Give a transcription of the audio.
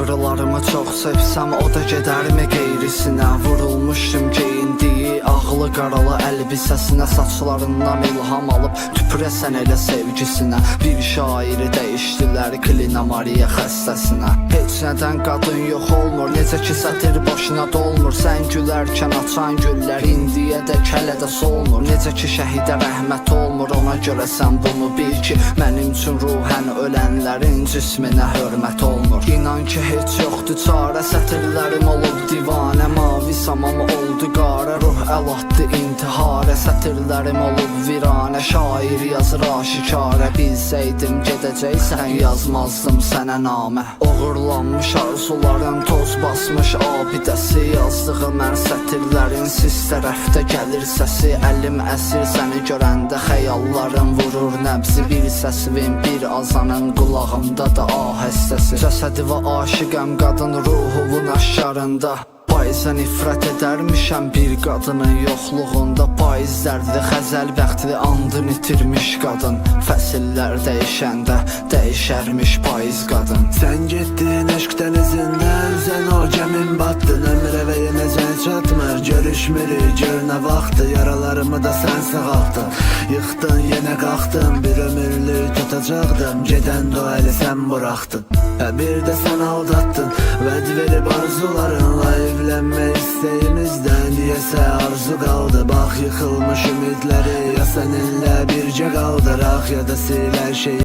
Ağrılarımı çox sevsəm o da gedərmi qeyrisinə Vurulmuşum geyindiyi ağlı qaralı əlbisəsinə Saçlarından ilham alıb tüpürəsən elə sevgisinə Bir şairi dəyişdilər Klina Maria xəstəsinə Heç nədən qadın yox olmur Necə ki sətir başına dolmur. Sən gülərkən açan güllər hələ də solmur Ki şəhidə rəhmət olmur Ona görə sən bunu bil ki Mənim üçün ruhən ölənlərin cisminə hörmət olmur. İnan ki heç yoxdur çarə Sətirlərim olub divanə Mavi samam oldu qara Atdı intiharə Sətirlərim olub viranə Şair yazır aşikarə Bilsəydim gedəcəksən yazmazdım sənə namə Oğurlanmış arzuların toz basmış abidəsi Yazdığı mən sətirlərin siz tərəfdə gəlir səsi Əlim əsir səni görəndə xəyallarım vurur nəbzi. Bir səsivin bir azanın qulağımda da ahəstəsi Cəsədi və aşiqəm qadın ruhuvun aşkarında Payıza nifrət edərmişəm bir qadının yoxluğunda dərdli, xəzəl bəxtli andın itirmiş qadın. Fəsillər dəyişəndə dəyişərmiş payız qadın. Sen gittin aşk denizinden Sen o gemin battın Ömre ve yenecek çatmır. Görüşmürük gör ne vaxtı Yaralarımı da sen sağaltın Yıktın yine kalktın Bir ömürlük tutacakdım Geden doğayla sen bıraktın Ha bir de sen aldattın. Ved verip arzularınla Diyese arzu kaldı. Bak yıkılmış ümitleri Ya seninle birce kaldı. Rak ya da sil her